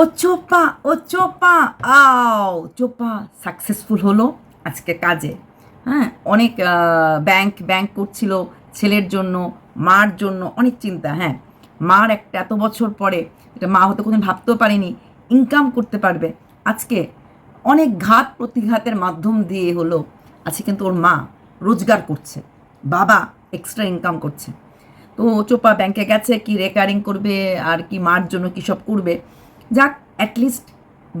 ও চোপা ও চোপা। আও, চোপা সাকসেসফুল হলো আজকে কাজে। হ্যাঁ অনেক ব্যাংক ব্যাংক করছিল ছেলের জন্য, মার জন্য, অনেক চিন্তা হ্যাঁ। মার একটা এত বছর পরে, এটা মা হতে কোনোদিন ভাবতেও পারেনি ইনকাম করতে পারবে। আজকে অনেক ঘাত প্রতিঘাতের মাধ্যম দিয়ে হলো, আজকে কিন্তু ওর মা রোজগার করছে। বাবা এক্সট্রা ইনকাম করছে। তো চোপা ব্যাংকে গেছে, কি রেকারিং করবে, আর কি মার জন্য কী সব করবে যাক অ্যাটলিস্ট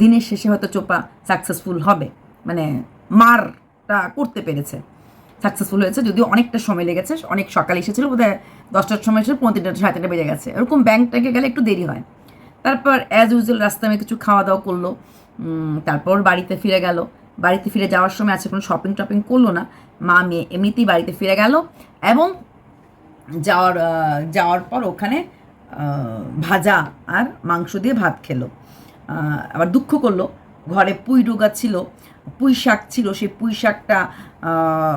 দিনের শেষে হয়তো চোপা সাকসেসফুল হবে। মানে মারটা করতে পেরেছে। সাকসেসফুল হয়েছে, যদিও অনেকটা সময় লেগেছে। অনেক সকালে এসেছিল, বোধহয় দশটার সময় এসে পৌনে তিনটা, সাড়ে তিনটা বেজে গেছে। এরকম ব্যাংকটাকে গেলে একটু দেরি হয়। তারপর অ্যাজ ইউজুয়াল রাস্তায় আমি কিছু খাওয়া দাওয়া করল তারপর বাড়িতে ফিরে গেল। বাড়িতে ফিরে যাওয়ার সময় আছে, কোনো শপিং টপিং করল না। মা, মেয়ে এমনিতেই বাড়িতে ফিরে গেল এবং যাওয়ার যাওয়ার পর ওখানে ভাজা আর মাংস দিয়ে ভাত খেলো। আবার দুঃখ করল, ঘরে পুঁই ডোগা ছিল, পুঁই শাক ছিল সেই পুঁই শাকটা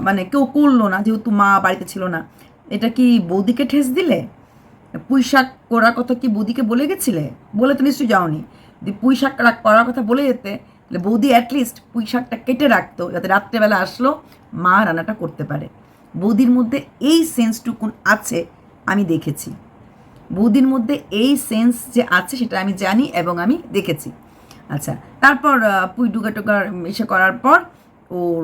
মানে কেউ করল না, যেহেতু মা বাড়িতে ছিল না। এটা কি বৌদিকে ঠেস দিলে? পুঁই শাক করার কথা কি বৌদিকে বলে গেছিলে? বলে তো নিশ্চয়ই যাওনি। যদি পুঁই শাক করার কথা বলে যেতে, তাহলে বৌদি অ্যাটলিস্ট পুঁই শাকটা কেটে রাখতো, যাতে রাত্রেবেলা আসলো, মা রান্নাটা করতে পারে। বৌদির মধ্যে এই সেন্সটুকুন আছে, আমি দেখেছি। বৌদির মধ্যে এই সেন্স যে আছে সেটা আমি জানি এবং আমি দেখেছি। আচ্ছা তারপর পুই ডুগা টুগা এসে করার পর ওর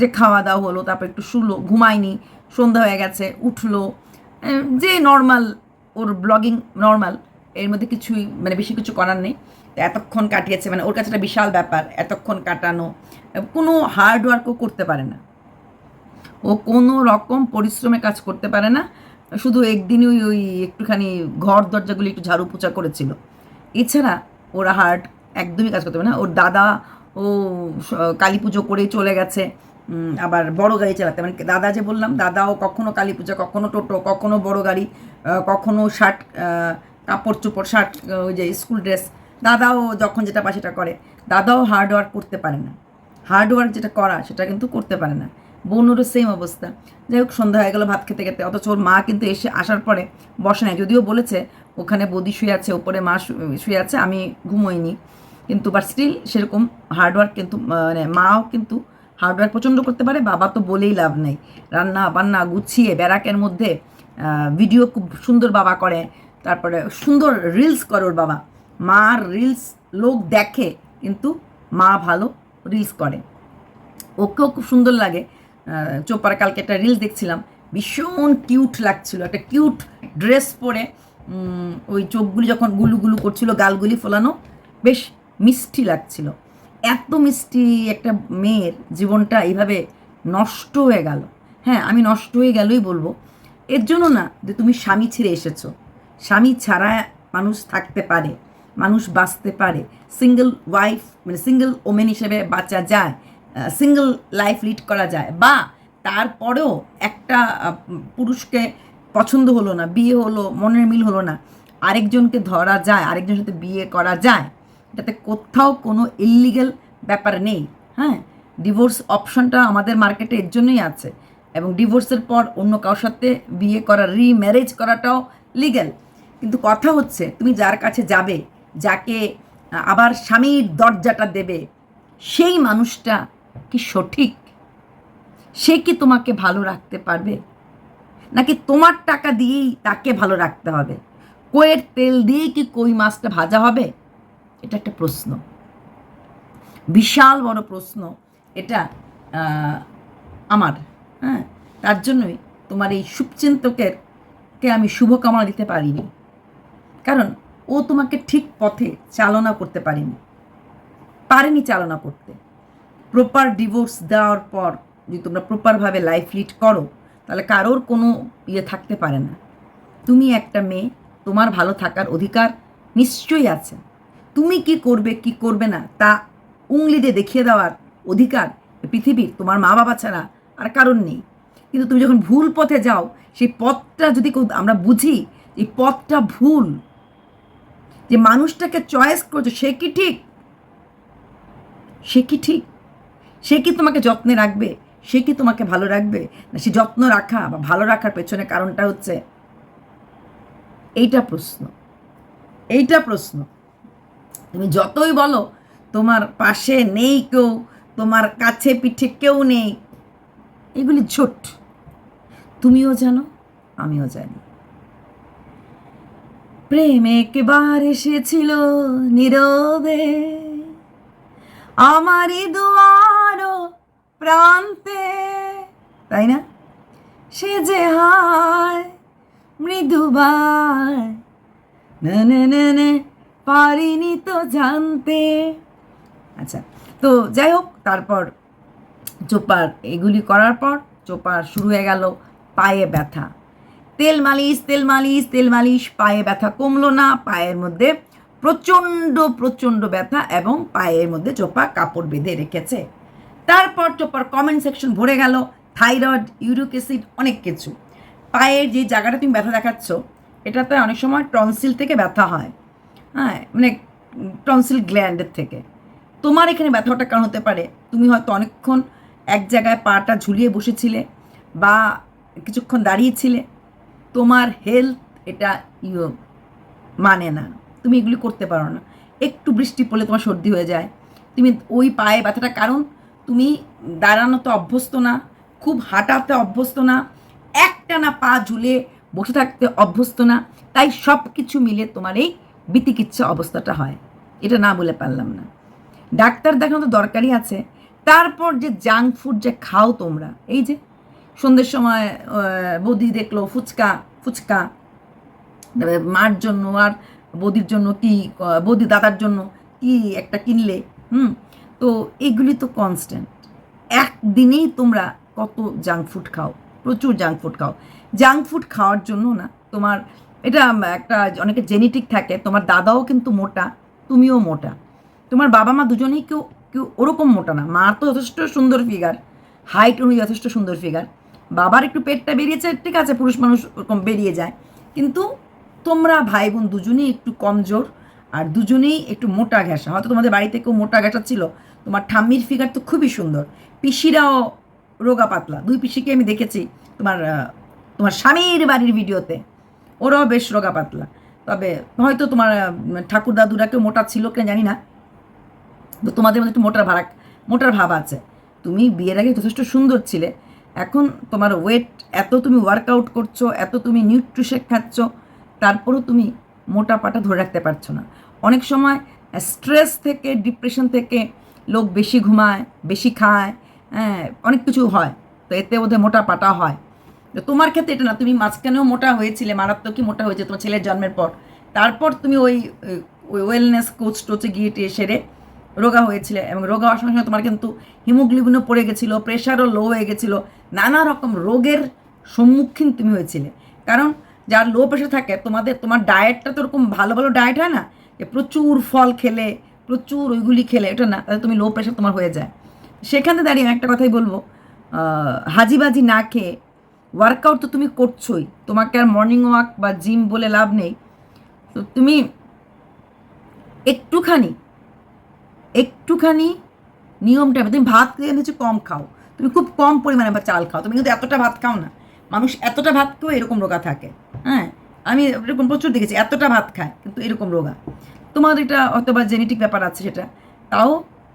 যে খাওয়া দাওয়া হলো, তারপর একটু শুলো, ঘুমায়নি, সন্ধ্যা হয়ে গেছে, উঠল যে নর্মাল ওর ব্লগিং নর্মাল এর মধ্যে কিছুই মানে বেশি কিছু করার নেই। এতক্ষণ কাটিয়েছে মানে ওর কাছে একটা বিশাল ব্যাপার, এতক্ষণ কাটানো, কোনো হার্ড ওয়ার্কও করতে পারে না। ও কোনো রকম পরিশ্রমে কাজ করতে পারে না শুধু একদিনই ওই একটুখানি ঘর দরজাগুলি একটু ঝাড়ু পোছা করেছিল। এছাড়া ওরা হার্ড একদমই কাজ করতে পারে না। ওর দাদা ও কালী পুজো করেই চলে গেছে। আবার বড় গাড়ি চালাতে। মানে দাদা যে বললাম, দাদাও কখনো কালী পূজা, কখনো টোটো, কখনো বড় গাড়ি কখনো শার্ট কাপড় চোপড় শার্ট ওই যে স্কুল ড্রেস। দাদাও যখন যেটা পায় সেটা করে। দাদাও হার্ড ওয়ার্ক করতে পারে না। হার্ড ওয়ার্ক যেটা করা, সেটা কিন্তু করতে পারে না। বোনেরও সেম অবস্থা। যাই হোক সন্ধ্যা হয়ে গেল ভাত খেতে খেতে। অথচ ওর মা কিন্তু এসে আসার পরে বসে নাই। যদিও বলেছে, ওখানে বদি শুয়ে আছে, ওপরে মা শুয়ে আছে, আমি ঘুমোইনি। কিন্তু বাট স্টিল সেরকম হার্ডওয়ার্ক কিন্তু মানে মাও কিন্তু হার্ডওয়ার্ক প্রচণ্ড করতে পারে। বাবা তো বলেই লাভ নেই। রান্না বান্না গুছিয়ে ব্যারাকের মধ্যে ভিডিও খুব সুন্দর বাবা করে। তারপরে সুন্দর রিলস করে ওর বাবা। মার রিলস লোক দেখে, কিন্তু মা ভালো রিলস করে। ওকেও খুব সুন্দর লাগে। চোপার কালকে একটা রিলস দেখছিলাম। ভীষণ কিউট লাগছিল। একটা কিউট ড্রেস পরে ওই চোখগুলি যখন গুলু গুলু করছিল, গালগুলি ফোলানো, বেশ মিষ্টি লাগছিল। এত মিষ্টি একটা মেয়ের জীবনটা এইভাবে নষ্ট হয়ে গেল। হ্যাঁ আমি নষ্ট হয়ে গেলই বলব। এর জন্য না, যে তুমি স্বামী ছেড়ে এসেছ। স্বামী ছাড়া মানুষ থাকতে পারে, মানুষ বাঁচতে পারে। সিঙ্গেল ওয়াইফ মানে সিঙ্গেল ওমেন হিসেবে বাঁচা যায়। সিঙ্গেল লাইফ লিড করা যায়। বা তারপরেও একটা পুরুষকে পছন্দ হলো না, বিয়ে হলো, মনের মিল হলো না, আরেকজনকে ধরা যায়, আরেকজনের সাথে বিয়ে করা যায়, এটাতে কোথাও কোনো ইলিগাল ব্যাপার নেই। হ্যাঁ ডিভোর্স অপশনটা আমাদের মার্কেটে এর জন্যই আছে। এবং ডিভোর্সের পর অন্য কারোর সাথে বিয়ে করা রিম্যারেজ করাটাও লিগ্যাল কিন্তু কথা হচ্ছে, তুমি যার কাছে যাবে, যাকে আবার স্বামীর দরজাটা দেবে, সেই মানুষটা কি সঠিক? সে কি তোমাকে ভালো রাখতে পারবে? নাকি তোমার টাকা দিয়েই তাকে ভালো রাখতে হবে? কইয়ের তেল দিয়েই কি কই মাছটা ভাজা হবে? এটা একটা প্রশ্ন। বিশাল বড় প্রশ্ন। এটা আমার হ্যাঁ? তার জন্যই তোমার এই শুভচিন্তকের কে আমি শুভকামনা দিতে পারিনি। কারণ ও তোমাকে ঠিক পথে চালনা করতে পারেনি। পারেনি চালনা করতে। প্রপার ডিভোর্স দেওয়ার পর যদি তোমরা প্রপারভাবে লাইফ লিড করো, তাহলে কারোর কোনো ইয়ে থাকতে পারে না। তুমি একটা মেয়ে, তোমার ভালো থাকার অধিকার নিশ্চয়ই আছে। তুমি কি করবে কি করবে না, তা উংলি দিয়ে দেখিয়ে দেওয়ার অধিকার পৃথিবীর, তোমার মা বাবা ছাড়া আর কারণ নেই। কিন্তু তুমি যখন ভুল পথে যাও, সেই পথটা যদি আমরা বুঝি, এই পথটা ভুল, যে মানুষটাকে চয়েস করছ, সে কি ঠিক? সে কি ঠিক? সে কি তোমাকে যত্নে রাখবে? সে কি তোমাকে ভালো রাখবে? না, সে যত্ন রাখা বা ভালো রাখার পেছনে কারণটা হচ্ছে এইটা প্রশ্ন। এইটা প্রশ্ন। তুমি যতই বলো, তোমার পাশে নেই কেউ, তোমার কাছে পিঠে কেউ নেই, এগুলি ঝোট। তুমিও জানো, আমিও জানি। প্রেম একবার এসেছিল নীরবে, আমারই দুয়ারো প্রান্তে। তাই না? সে যে হায় মৃদুবার পারিনি তো জানতে। আচ্ছা তো যাই হোক, তারপর চোপার এগুলি করার পর চোপার শুরু হয়ে গেল পায়ে ব্যথা। তেল মালিশ তেল মালিশ তেল মালিশ, পায়ে ব্যথা কমলো না, পায়ের মধ্যে প্রচণ্ড প্রচণ্ড ব্যথা এবং পায়ের মধ্যে চোপা কাপড় বেঁধে রেখেছে। তারপর চোপার কমেন্ট সেকশন ভরে গেল। থাইরয়েড ইউরিক অ্যাসিড অনেক কিছু। পায়ের যে জায়গাটা তুমি ব্যথা দেখাচ্ছ, এটাতে অনেক সময় টনসিল থেকে ব্যথা হয়। হ্যাঁ মানে টনসিল গ্ল্যান্ডের থেকে। তোমার এখানে ব্যথাটা কারণ হতে পারে? তুমি হয়তো অনেকক্ষণ এক জায়গায় পাটা ঝুলিয়ে বসেছিলে বা কিছুক্ষণ দাঁড়িয়েছিলে। তোমার হেলথ এটা ইয়ে মানে না। তুমি এগুলি করতে পারো না। একটু বৃষ্টি পড়লে তোমার সর্দি হয়ে যায়। তুমি ওই পায়ে ব্যথাটা কারণ তুমি দাঁড়ানোতে অভ্যস্ত না, খুব হাঁটাতে অভ্যস্ত না, একটানা পা ঝুলে বসে থাকতে অভ্যস্ত না, তাই সব কিছু মিলে তোমার এই বিতিকিচ্ছা অবস্থাটা হয়। এটা না বলে পারলাম না। ডাক্তার দেখানো তো দরকারই আছে। তারপর যে জাঙ্ক ফুড যে খাও তোমরা, এই যে সন্ধ্যের সময় বৌদি দেখল ফুচকা ফুচকা মার জন্য আর বৌদির জন্য কি, বৌদি দাদার জন্য কি একটা কিনলে, হুম? তো এগুলি তো কনস্ট্যান্ট একদিনেই তোমরা কত জাঙ্ক ফুড খাও, প্রচুর জাঙ্ক ফুড খাও। জাঙ্ক ফুড খাওয়ার জন্য না, তোমার এটা একটা অনেকে জেনেটিক থাকে, তোমার দাদাও কিন্তু মোটা, তুমিও মোটা। তোমার বাবা মা দুজনেই কেউ কেউ ওরকম মোটা না। মা তো যথেষ্ট সুন্দর ফিগার হাইট অনুযায়ী যথেষ্ট সুন্দর ফিগার বাবার একটু পেটটা বেরিয়েছে, ঠিক আছে, পুরুষ মানুষ ওরকম বেরিয়ে যায়। কিন্তু তোমরা ভাই বোন দুজনেই একটু কমজোর আর দুজনেই একটু মোটা ঘেঁষা। হয়তো তোমাদের বাড়িতে কেউ মোটা ঘেঁষা ছিল। তোমার ঠাম্মির ফিগার তো খুবই সুন্দর। পিসিরাও রোগা পাতলা। দুই পিসিকে আমি দেখেছি তোমার তোমার স্বামীর বাড়ির ভিডিওতে। ওরাও বেশ রোগা পাতলা। তবে হয়তো তোমার ঠাকুর দাদুরা কেউ মোটা ছিল কিনা জানি না। তো তোমাদের মধ্যে একটু মোটার ভাড়া মোটার ভাব আছে। তুমি বিয়ের আগে যথেষ্ট সুন্দর ছিলে। এখন তোমার ওয়েট এত তুমি ওয়ার্কআউট করছ, এত তুমি নিউট্রিশন খাচ্ছ, তারপরও তুমি মোটা পাটা ধরে রাখতে পারছ না। অনেক সময় স্ট্রেস থেকে ডিপ্রেশন থেকে লোক বেশি ঘুমায়, বেশি খায় হ্যাঁ অনেক কিছু হয়। তো এতে বোধহয় মোটা পাটা হয়। তো তোমার ক্ষেত্রে এটা না, তুমি মাঝখানেও মোটা হয়েছিলে মারাত্মকই মোটা হয়েছে তোমার ছেলের জন্মের পর। তারপর তুমি ওই ওই ওয়েলনেস কোচ টোচে গিয়ে টিয়ে সেরে রোগা হয়েছিলে এবং রোগা হওয়ার সঙ্গে সঙ্গে তোমার কিন্তু হিমোগ্লোবিনও পড়ে গেছিল প্রেশারও লো হয়ে গেছিল। নানা রকম রোগের সম্মুখীন তুমি হয়েছিলে। কারণ যার লো প্রেশার থাকে, তোমাদের, তোমার ডায়েটটা তো ওরকম ভালো ভালো ডায়েট হয় না? যে প্রচুর ফল খেলে, প্রচুর ওইগুলি খেলে, এটা না, তাহলে তুমি লো প্রেশার তোমার হয়ে যায়। সেখানে দাঁড়িয়ে আমি একটা কথাই বলব হাজিবাজি না খেয়ে ওয়ার্কআউট তো তুমি করছোই, তোমাকে আর মর্নিং ওয়াক বা জিম বলে লাভ নেই। তো তুমি একটুখানি একটুখানি নিয়মটা তুমি ভাত হচ্ছে কম খাও। তুমি খুব কম পরিমাণে বা চাল খাও। তুমি কিন্তু এতটা ভাত খাও না। মানুষ এতটা ভাত খেয়েও এরকম রোগা থাকে। আমি এরকম প্রচুর দেখেছি, এতটা ভাত খায়, কিন্তু এরকম রোগা। তোমার এটা অথবা জেনেটিক ব্যাপার আছে সেটা তাও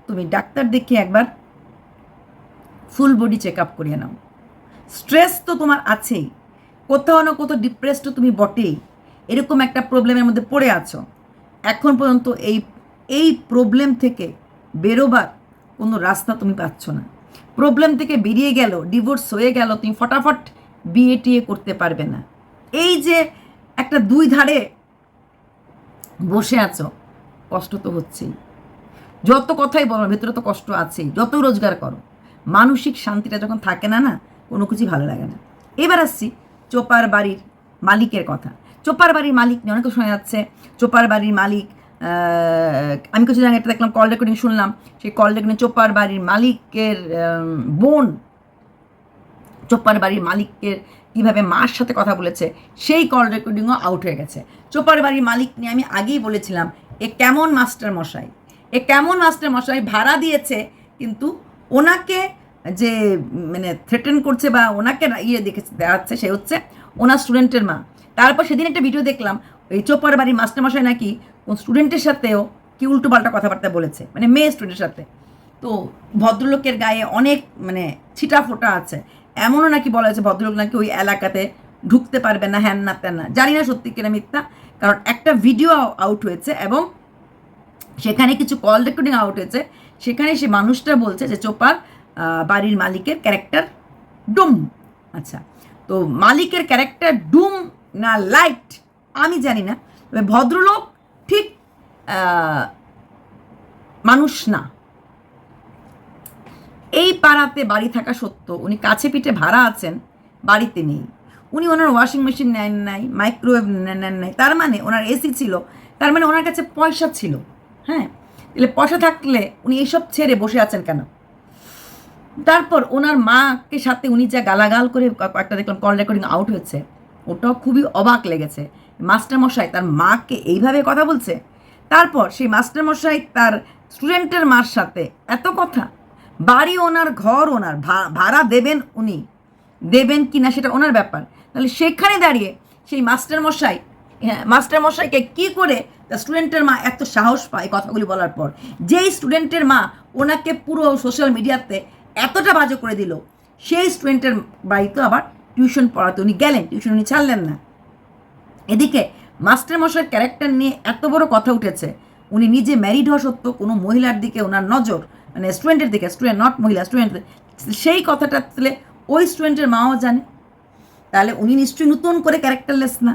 তুমি ডাক্তার দেখিয়ে একবার ফুল বডি চেক আপ করিয়ে নাও। স্ট্রেস তো তোমার আছেই, কোথাও না কোথাও ডিপ্রেসড তুমি বটেই, এরকম একটা প্রবলেমের মধ্যে পড়ে আছো। এখন পর্যন্ত এই এই প্রবলেম থেকে বেরোবার কোনো রাস্তা তুমি পাচ্ছ না। প্রবলেম থেকে বেরিয়ে গেল ডিভোর্স হয়ে গেল, তুমি ফটাফট বিয়ে টিয়ে করতে পারবে না। এই যে একটা দুই ধারে বসে আছো। কষ্ট তো হচ্ছেই। যত কথাই বলো, ভেতরে তো কষ্ট আছেই। যত রোজগার করো, মানসিক শান্তিটা যখন থাকে না না, কোনো কিছুই ভালো লাগে না। এবার আসছি চোপার বাড়ির মালিকের কথা। চোপার বাড়ির মালিক নিয়ে অনেক শোনা যাচ্ছে। চোপার বাড়ির মালিক আমি কিছু জায়গায় একটা দেখলাম কল রেকর্ডিং শুনলাম। সেই কল রেকর্ডিং চোপার বাড়ির মালিকের বোন, চোপার বাড়ির মালিকের কীভাবে মার সাথে কথা বলেছে, সেই কল রেকর্ডিংও আউট হয়ে গেছে। চোপার বাড়ির মালিক নিয়ে আমি আগেই বলেছিলাম, এ কেমন মাস্টার মশাই? এ কেমন মাস্টার মশাই? ভাড়া দিয়েছে, কিন্তু ওনাকে যে মানে থ্রেটেন করছে বা ওনাকে ইয়ে দেখে দেখাচ্ছে, সে হচ্ছে ওনার স্টুডেন্টের মা। তারপর সেদিন একটা ভিডিও দেখলাম, এই চোপার বাড়ির মাস্টার মশাই নাকি কোন স্টুডেন্টের সাথেও কি উল্টোপাল্টা কথাবার্তা বলেছে মানে মেয়ে স্টুডেন্টের সাথে। তো ভদ্রলোকের গায়ে অনেক মানে ছিটা ফোটা আছে। এমনও নাকি বলা হয়েছে ভদ্রলোক নাকি ওই এলাকাতে ঢুকতে পারবে না, হ্যান না ত্যান না। জানি না সত্যি কিনা মিথ্যা, কারণ একটা ভিডিও আউট হয়েছে এবং সেখানে কিছু কল রেকর্ডিং আউট হয়েছে। সেখানে সে মানুষটা বলছে যে, চোপার বাড়ির মালিকের ক্যারেক্টার ডুম আচ্ছা তো মালিকের ক্যারেক্টার ডুম না লাইট আমি জানি না। তবে ভদ্রলোক ঠিক মানুষ না। এই পাড়াতে বাড়ি থাকা সত্য উনি কাছে পিঠে ভাড়া আছেন, বাড়িতে নেই। উনি ওনার ওয়াশিং মেশিন নেন নাই মাইক্রোওয়েভ নেন নাই, তার মানে ওনার এসি ছিল, তার মানে ওনার কাছে পয়সা ছিল। হ্যাঁ? তাহলে পয়সা থাকলে উনি এইসব ছেড়ে বসে আছেন কেন? তারপর ওনার মাকে সাথে উনি যা গালাগাল করে একটা দেখলাম কল রেকর্ডিং আউট হয়েছে, ওটাও খুবই অবাক লেগেছে। মাস্টারমশাই তার মাকে এইভাবে কথা বলছে? তারপর সেই মাস্টারমশাই তার স্টুডেন্টের মার সাথে, এত কথা বাড়ি ওনার, ঘর ওনার ভাড়া দেবেন উনি। দেবেন কি না সেটা ওনার ব্যাপার। তাহলে সেখানে দাঁড়িয়ে সেই মাস্টারমশাই হ্যাঁ মাস্টারমশাইকে কি করে স্টুডেন্টের মা এত সাহস পায় কথাগুলি বলার পর? যেই স্টুডেন্টের মা ওনাকে পুরো সোশ্যাল মিডিয়াতে এতটা বাজে করে দিল, সেই স্টুডেন্টের বাড়িতে আবার টিউশন পড়াতে উনি গেলেন। টিউশন উনি ছাড়লেন না। এদিকে মাস্টারমশাইয়ের ক্যারেক্টার নিয়ে এত বড় কথা উঠেছে। উনি নিজে ম্যারিড হওয়া সত্ত্বেও কোনো মহিলার দিকে ওনার নজর মানে স্টুডেন্টের দিকে স্টুডেন্ট নট মহিলা স্টুডেন্ট সেই কথাটা তাহলে ওই স্টুডেন্টের মাও জানে। তাহলে উনি নিশ্চয়ই নতুন করে ক্যারেক্টারলেস না।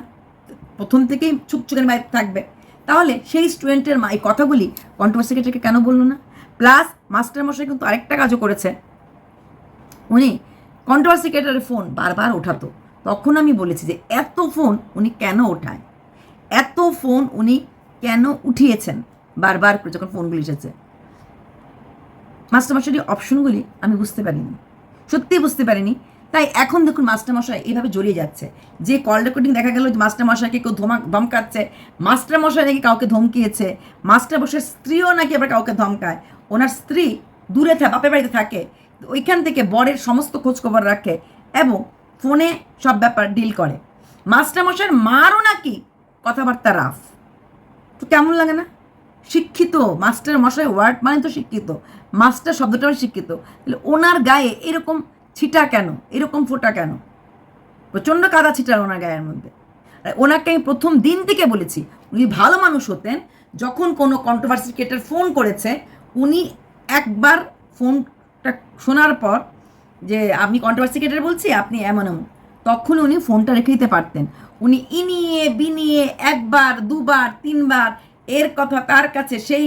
প্রথম থেকেই ছুকছুকের বাইরে থাকবে। তাহলে সেই স্টুডেন্টের মা এই কথাগুলি কন্ট্রোভার্সি সেক্রেটারিকে কেন বলল না? প্লাস মাস্টারমশাই কিন্তু আরেকটা কাজও করেছে। উনি কন্ট্রোভার্সি ক্রিয়েটারের ফোন বারবার ওঠাতো। তখন আমি বলেছি যে এত ফোন উনি কেন ওঠায়? এত ফোন উনি কেন উঠিয়েছেন? বারবার যখন ফোনগুলি এসেছে। মাস্টারমশাইয়ের অপশনগুলি আমি বুঝতে পারিনি। সত্যিই বুঝতে পারিনি। তাই এখন দেখুন মাস্টারমশাই এইভাবে জড়িয়ে যাচ্ছে। যে কল রেকর্ডিং দেখা গেল মাস্টারমশাইকে কেউ ধমা ধমকাচ্ছে, মাস্টারমশাই নাকি কাউকে ধমকিয়েছে, মাস্টারমশাইয়ের স্ত্রীও নাকি আবার কাউকে ধমকায়। ওনার স্ত্রী দূরে থাকে বাপের বাড়িতে থাকে, ওইখান থেকে বরের সমস্ত খোঁজখবর রাখে এবং ফোনে সব ব্যাপার ডিল করে। মাস্টারমশাইয়ের মারও নাকি কথাবার্তা রাফ তো কেমন লাগে না? শিক্ষিত মাস্টার মশাই ওয়ার্ড মানে তো শিক্ষিত। মাস্টার শব্দটাও শিক্ষিত। তাহলে ওনার গায়ে এরকম ছিটা কেন? এরকম ফোটা কেন? প্রচণ্ড কাদা ছিটার ওনার গায়ের মধ্যে। ওনাকে আমি প্রথম দিন থেকে বলেছি, উনি ভালো মানুষ হতেন, যখন কোনো কন্ট্রোভার্সি ক্রিয়েটার ফোন করেছে, উনি একবার ফোনটা শোনার পর যে আমি কন্ট্রোভার্সি ক্রিয়েটার বলছি, আপনি এমন এমন। তখন উনি ফোনটা রেখে দিতে পারতেন। উনি ইনিয়ে, বিনিয়ে, একবার, দুবার, তিনবার, এর কথা তার কাছে সেই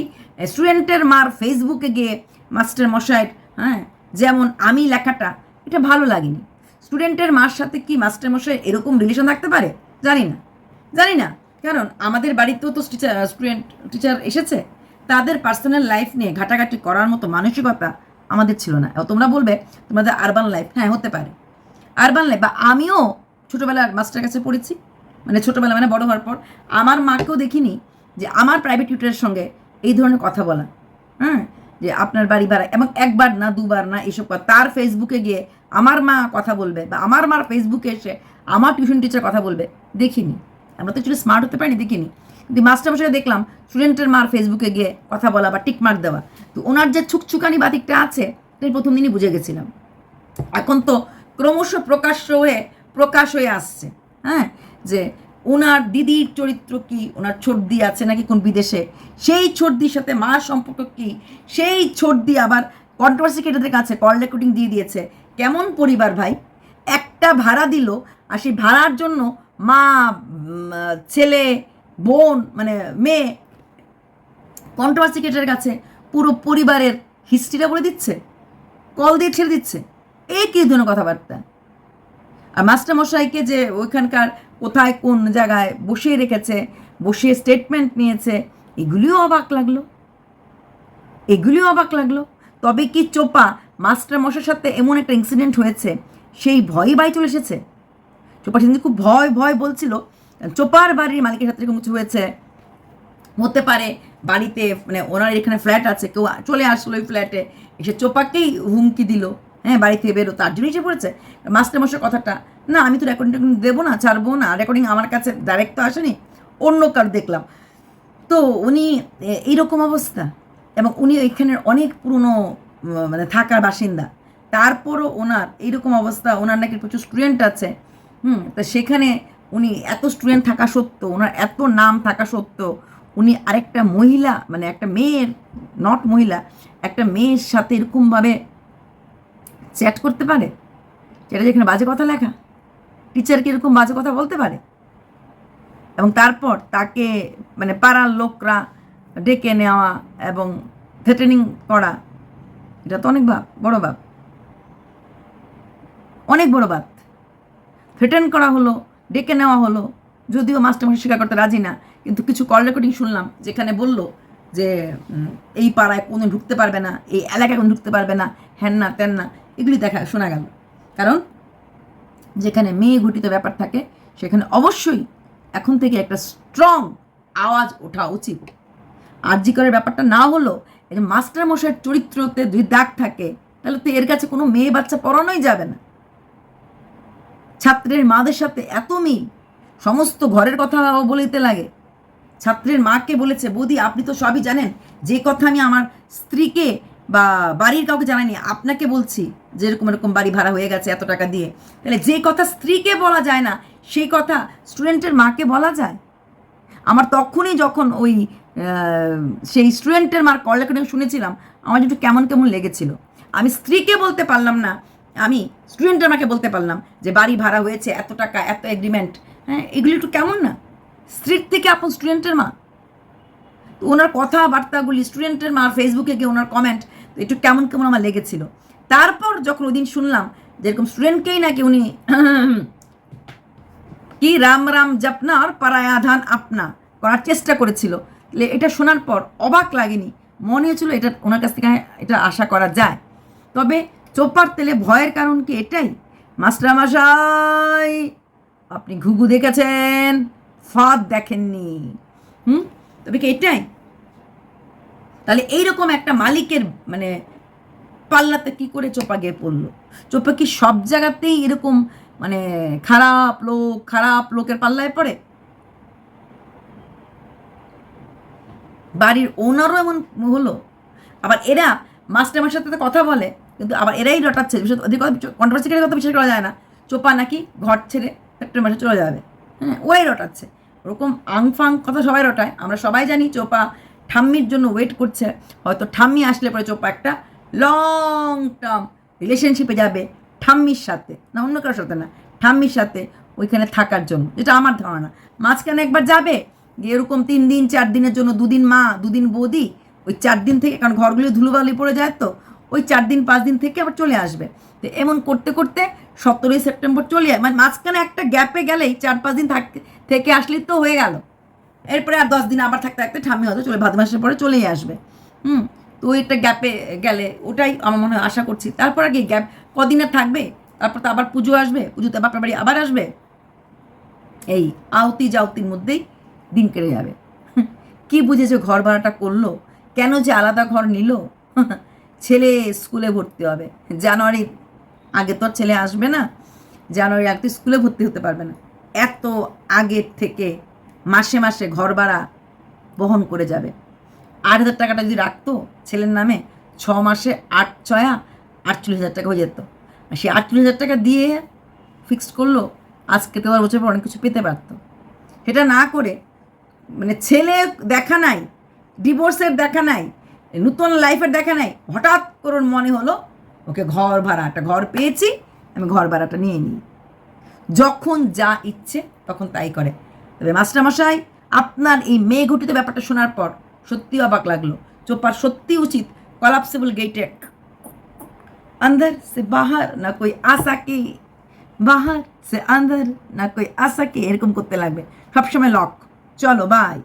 স্টুডেন্টের মার ফেসবুকে গিয়ে মাস্টার মশাইয়ের হ্যাঁ? যেমন আমি লেখাটা, এটা ভালো লাগেনি। স্টুডেন্টের মার সাথে কি মাস্টার মশাই এরকম রিলেশন থাকতে পারে? জানি না। জানি না। কারণ আমাদের বাড়িতেও তো টিচার স্টুডেন্ট টিচার এসেছে। তাদের পার্সোনাল লাইফ নিয়ে ঘাটাঘাটি করার মতো মানসিকতা আমাদের ছিল না। তোমরা বলবে, তোমাদের আরবান লাইফ হ্যাঁ হতে পারে। আরবান লাইফ বা আমিও ছোটোবেলার মাস্টার কাছে পড়েছি। মানে ছোটোবেলা মানে বড় হওয়ার পর, আমার মাকেও দেখিনি যে আমার প্রাইভেট টিউটারের সঙ্গে এই ধরনের কথা বলা। হ্যাঁ? যে আপনার বাড়ি ভাড়া, এবং একবার না, দুবার না, এসব তার ফেসবুকে গিয়ে আমার মা কথা বলবে বা আমার মার ফেসবুকে এসে আমার টিউশন টিচার কথা বলবে, দেখিনি। আমরা তো একটু স্মার্ট হতে পারিনি, দেখিনি। কিন্তু মাস্টারমশাই দেখলাম স্টুডেন্টের মার ফেসবুকে গিয়ে কথা বলা বা টিকমার্ক দেওয়া। তো ওনার যে ছুকছুকানি বাতিকটা আছে তাই প্রথম দিনই বুঝে গেছিলাম। এখন তো ক্রমশ প্রকাশ্য হয়ে, প্রকাশ হয়ে আসছে হ্যাঁ? যে ওনার দিদির চরিত্র কি? ওনার ছর্দি আছে নাকি কোন বিদেশে? সেই ছর্দির সাথে মা সম্পর্ক কি? সেই ছর্দি আবার কন্ট্রোভার্সি কাছে কল রেকর্ডিং দিয়ে দিয়েছে। কেমন পরিবার ভাই? একটা ভাড়া দিল আর সেই ভাড়ার জন্য মা ছেলে, বোন মানে মেয়ে কন্ট্রোভার্সি কাছে পুরো পরিবারের হিস্ট্রিটা বলে দিচ্ছে। কল দিয়ে ছেড়ে দিচ্ছে। এই কী ধরনের কথাবার্তা? আর মাস্টারমশাইকে যে ওইখানকার কোথায় কোন জায়গায় বসিয়ে রেখেছে, বসিয়ে স্টেটমেন্ট নিয়েছে, এগুলিও অবাক লাগল। এগুলিও অবাক লাগল। তবে কি চোপা মাস্টারমশার সাথে এমন একটা ইনসিডেন্ট হয়েছে? সেই ভয়ই বাড়ি চলে এসেছে। চোপা সেদিন খুব ভয় ভয় বলছিল, চোপার বাড়ির মালিকের সাথে এরকম কিছু হয়েছে। হতে পারে বাড়িতে মানে ওনার এখানে ফ্ল্যাট আছে, কেউ চলে আসলো ওই ফ্ল্যাটে এসে চোপাকেই হুমকি দিল। হ্যাঁ বাড়ি থেকে বেরো তার জন্যই এসে পড়েছে? মাস্টার মশার কথাটা, না, আমি তো রেকর্ডিং টেকর্ডিং দেবো না, ছাড়বো না রেকর্ডিং আমার কাছে ডাইরেক্ট তো আসেনি, অন্য কার দেখলাম। তো উনি এইরকম অবস্থা। এবং উনি এখানের অনেক পুরনো মানে থাকার বাসিন্দা। তারপরও ওনার এইরকম অবস্থা, ওনার নাকি প্রচুর স্টুডেন্ট আছে। হুম, তা সেখানে উনি এত স্টুডেন্ট থাকা সত্ত্বেও, ওনার এত নাম থাকা সত্ত্বেও, উনি আরেকটা মহিলা মানে একটা মেয়ের নট মহিলা, একটা মেয়ের সাথে এরকমভাবে চ্যাট করতে পারে? যেটা যেখানে বাজে কথা লেখা। টিচারকে এরকম বাজে কথা বলতে পারে? এবং তারপর তাকে মানে পাড়ার লোকরা ডেকে নেওয়া এবং থ্রেটেনিং করা, এটা তো অনেক বাপ, বড় বাপ। অনেক বড় বাপ। থ্রেটেন করা হলো, ডেকে নেওয়া হলো, যদিও মাস্টারমশাই স্বীকার করতে রাজি না, কিন্তু কিছু কল রেকর্ডিং শুনলাম, যেখানে বলল যে এই পাড়ায় কোনো ঢুকতে পারবে না, এই এলাকায় কোনো ঢুকতে পারবে না, হ্যান না তেন না। এগুলি দেখা, শোনা গেল। কারণ যেখানে মেয়ে ঘটিত ব্যাপার থাকে, সেখানে অবশ্যই এখন থেকে একটা স্ট্রং আওয়াজ ওঠা উচিত। আর্যিকরের ব্যাপারটা না হলো যে মাস্টার মশাইয়ের চরিত্রতে যদি দাগ থাকে, তাহলে তো এর কাছে কোনো মেয়ে বাচ্চা পড়ানোই যাবে না। ছাত্রের মাদের সাথে এত মিল, সমস্ত ঘরের কথা বলিতে লাগে। ছাত্রের মাকে বলেছে, বৌদি, আপনি তো সবই জানেন, যে কথা আমি আমার স্ত্রীকে বা বাড়ির কাউকে জানায়নি, আপনাকে বলছি যে এরকম এরকম বাড়ি ভাড়া হয়ে গেছে এত টাকা দিয়ে। তাহলে যে কথা স্ত্রীকে বলা যায় না, সেই কথা স্টুডেন্টের মাকে বলা যায়? আমার তখনই যখন ওই সেই স্টুডেন্টের মার কল রেকর্ডিং শুনেছিলাম, আমার একটু কেমন কেমন লেগেছিল। আমি স্ত্রীকে বলতে পারলাম না, আমি স্টুডেন্টের মাকে বলতে পারলাম যে বাড়ি ভাড়া হয়েছে এত টাকা, এত এগ্রিমেন্ট হ্যাঁ এগুলি একটু কেমন না? স্ত্রীর থেকে আপন স্টুডেন্টের মা। ওনার কথাবার্তাগুলি, স্টুডেন্টের মা ফেসবুকে গিয়ে ওনার কমেন্ট একটু কেমন কেমন আমার লেগেছিল। তারপর যখন ওই দিন শুনলাম যেরকম স্টুডেন্টকেই নাকি উনি কি রাম রাম জপনা আর পারায়াধান আপনা করার চেষ্টা করেছিল। এটা শোনার পর অবাক লাগেনি। মনে হয়েছিল এটা ওনার কাছ থেকে এটা আশা করা যায়। তবে চোপার তেলে ভয়ের কারণ কি এটাই? মাস্টারমশাই আপনি ঘুঘু দেখেছেন? ফাঁদ দেখেননি। হুম? তবে কি এটাই? তাহলে এইরকম একটা মালিকের মানে পাল্লাতে কি করে চোপা গিয়ে পড়ল? চোপা কি সব জায়গাতেই এরকম মানে খারাপ লোক, খারাপ লোকের পাল্লায় পড়ে? বাড়ির ওনারও এমন হলো। আবার এরা মাস্টার সাথে কথা বলে, কিন্তু আবার এরাই রটাচ্ছে। বিশেষ অধিক কন্ট্রোভার্সি কথা বিশ্বাস করা যায় না। চোপা নাকি ঘর ছেড়ে ফ্যাক্টরি মাসে চলে যাবে। হ্যাঁ ওই রটাচ্ছে। ওরকম আংফাং কথা সবাই রটায়। আমরা সবাই জানি চোপা ঠাম্মির জন্য ওয়েট করছে। হয়তো ঠাম্মি আসলে পরে চোপা একটা লং টার্ম রিলেশনশিপে যাবে ঠাম্মির সাথে। না, অন্য কারোর সাথে না, ঠাম্মির সাথে ওইখানে থাকার জন্য, যেটা আমার ধারণা। মাঝখানে একবার যাবে, গিয়ে এরকম তিন দিন, চার দিনের জন্য দুদিন মা, দুদিন বৌদি, ওই চার দিন থেকে, কারণ ঘরগুলো ধুলোবালি পড়ে যায় তো, ওই চার দিন, পাঁচ দিন থেকে আবার চলে আসবে। তো এমন করতে করতে সতেরোই সেপ্টেম্বর চলে যায় মানে মাঝখানে একটা গ্যাপে গেলেই চার, পাঁচ দিন থাকতে থেকে আসলেই তো হয়ে গেল। এরপরে আর দশ দিন আবার থাকতে থাকতে ঠাম্মি হয়তো চলে ভাদ মাসের পরে চলেই আসবে। হুম? তো একটা গ্যাপে গেলে ওটাই আমার মনে হয় আশা করছি। তারপর আগে গ্যাপ কদিনে থাকবে? তারপর তো আবার পুজো আসবে? পুজোতে বাপের বাড়ি আবার আসবে? এই আওতি জাউতির মধ্যেই দিন কেটে যাবে। কি বুঝেছে ঘর ভাড়াটা করল? কেন যে আলাদা ঘর নিল? ছেলে স্কুলে ভর্তি হবে। জানুয়ারি আগে তো আর ছেলে আসবে না। জানুয়ারি আগে স্কুলে ভর্তি হতে পারবে না। এত আগের থেকে মাসে মাসে ঘর ভাড়া বহন করে যাবে। আট হাজার টাকাটা যদি রাখতো ছেলের নামে, ছ মাসে আট ছয়া আটচল্লিশ হাজার টাকা হয়ে যেত। সেই আটচল্লিশ হাজার টাকা দিয়ে ফিক্সড করল, আজকে তো আর বছর পর অনেক কিছু পেতে পারতো। সেটা না করে মানে ছেলে দেখা নাই ডিভোর্সের দেখা নাই, নতুন লাইফের দেখা নাই, হঠাৎ করে মনে হলো, ওকে ঘর ভাড়া, একটা ঘর পেয়েছি, আমি ঘর ভাড়াটা নিয়ে নিই। যখন যা ইচ্ছে তখন তাই করে। তবে মাস্টারমশাই আপনার এই মেয়ে ঘটিত ব্যাপারটা শোনার পর সত্যি অবাক লাগলো চোপার সত্যি উচিত কলাপসিবল গেটে अंदर से बाहर না কই আসা কি বাহার সে আন্দার না কই আসা কি এরকম করতে লাগবে সবসময় লক চলো বাই